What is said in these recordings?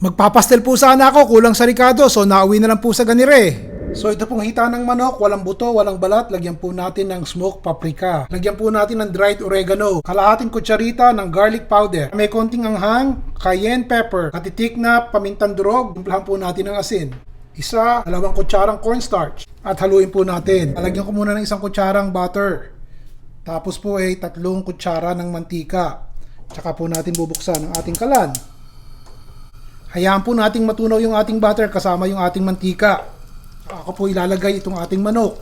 Magpapastel po sana ako, kulang sa Ricardo, so nauwi na lang po sa ganire. So ito pong hita ng manok, walang buto, walang balat, lagyan po natin ng smoked paprika. Lagyan po natin ng dried oregano, kalahating kutsarita ng garlic powder. May konting anghang, cayenne pepper, katitik na pamintang durog, umplahan po natin ng asin. Isa, dalawang kutsarang cornstarch. At haluin po natin. Lalagyan ko muna ng isang kutsarang butter. Tapos po ay tatlong kutsara ng mantika. Tsaka po natin bubuksan ang ating kalan. Hayaan po nating matunaw yung ating butter kasama yung ating mantika. Ako po ilalagay itong ating manok.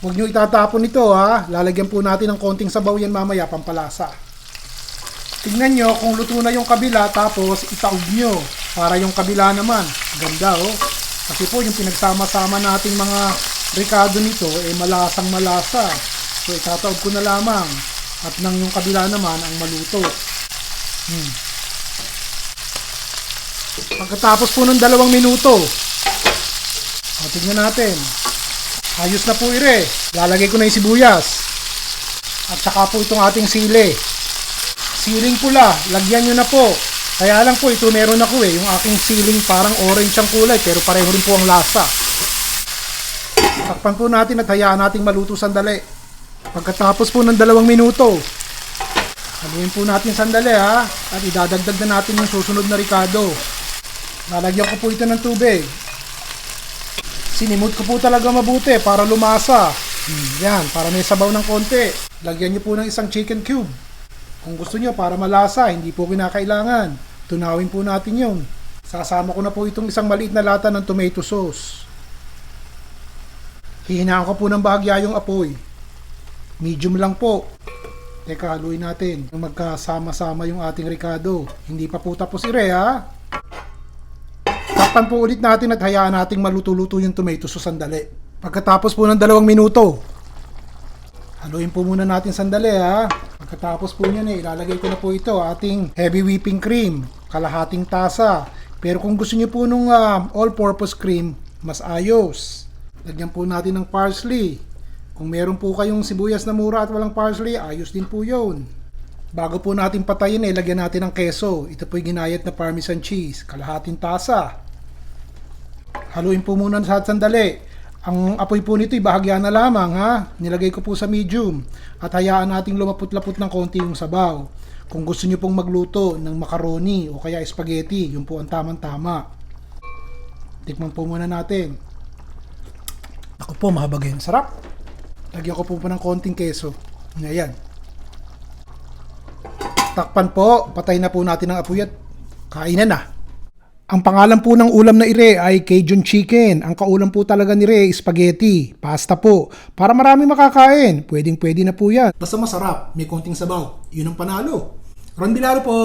Huwag nyo itatapon ito ha. Lalagyan po natin ng konting sabaw yan mamaya pampalasa. Tingnan nyo kung luto na yung kabila tapos itaog nyo para yung kabila naman. Ganda oh. Kasi po yung pinagsama-sama nating mga ricado nito eh malasang malasa. So itataog ko na lamang at nang yung kabila naman ang maluto. Hmm. Pagkatapos po ng dalawang minuto, o, tignan natin. Ayos na po ire. Lalagay ko na yung sibuyas. At saka po itong ating sili. Siling pula, lagyan nyo na po. Kaya lang po, ito meron ako eh. Yung aking siling parang orange ang kulay, pero pareho rin po ang lasa. Takpan po natin at hayaan nating maluto sandali. Pagkatapos po ng dalawang minuto, haluin po natin sandali ha. At idadagdag na natin yung susunod na ricado. Lalagyan ko po ito ng tubig. Sinimot ko po talaga mabuti para lumasa. Hmm, yan, para may sabaw ng konti. Lagyan nyo po ng isang chicken cube. Kung gusto nyo para malasa, hindi po kinakailangan. Tunawin po natin yun. Sasama ko na po itong isang maliit na lata ng tomato sauce. Hihinaan ko po ng bahagya yung apoy. Medium lang po. Teka, haluin natin. Magkasama-sama yung ating ricado. Hindi pa po tapos ire ha. Takpan po ulit natin at hayaan nating maluto-luto yung tomato sauce sandali. Pagkatapos po ng dalawang minuto, haluin po muna natin sandali ha. Pagkatapos po niyan eh, ilalagay ko na po ito, ating heavy whipping cream, kalahating tasa. Pero kung gusto niyo po nung ah, all-purpose cream, mas ayos. Lagyan po natin ng parsley. Kung meron po kayong sibuyas na mura at walang parsley, ayos din po yun. Bago po natin patayin eh, lagyan natin ng keso. Ito po yung ginayat na parmesan cheese, kalahating tasa. Haluin po muna sa sandali. Ang apoy po nito bahagya na lamang ha. Nilagay ko po sa medium at hayaan nating lumapot-lapot ng konti yung sabaw. Kung gusto niyo pong magluto ng macaroni o kaya spaghetti, yun po ang tamang-tama. Tikman po muna natin. Ako po, mahabagay. Sarap. Lagyan ko po pa ng konting keso. Ayan. Takpan po, patay na po natin ang apoy at kainan na. Ang pangalan po ng ulam na ire ay Cajun chicken. Ang kaulam po talaga ni Re, spaghetti, pasta po. Para marami makakain, pwedeng pwede na po yan. Basta masarap, may konting sabaw. Yun ang panalo. Ron Bilaro po.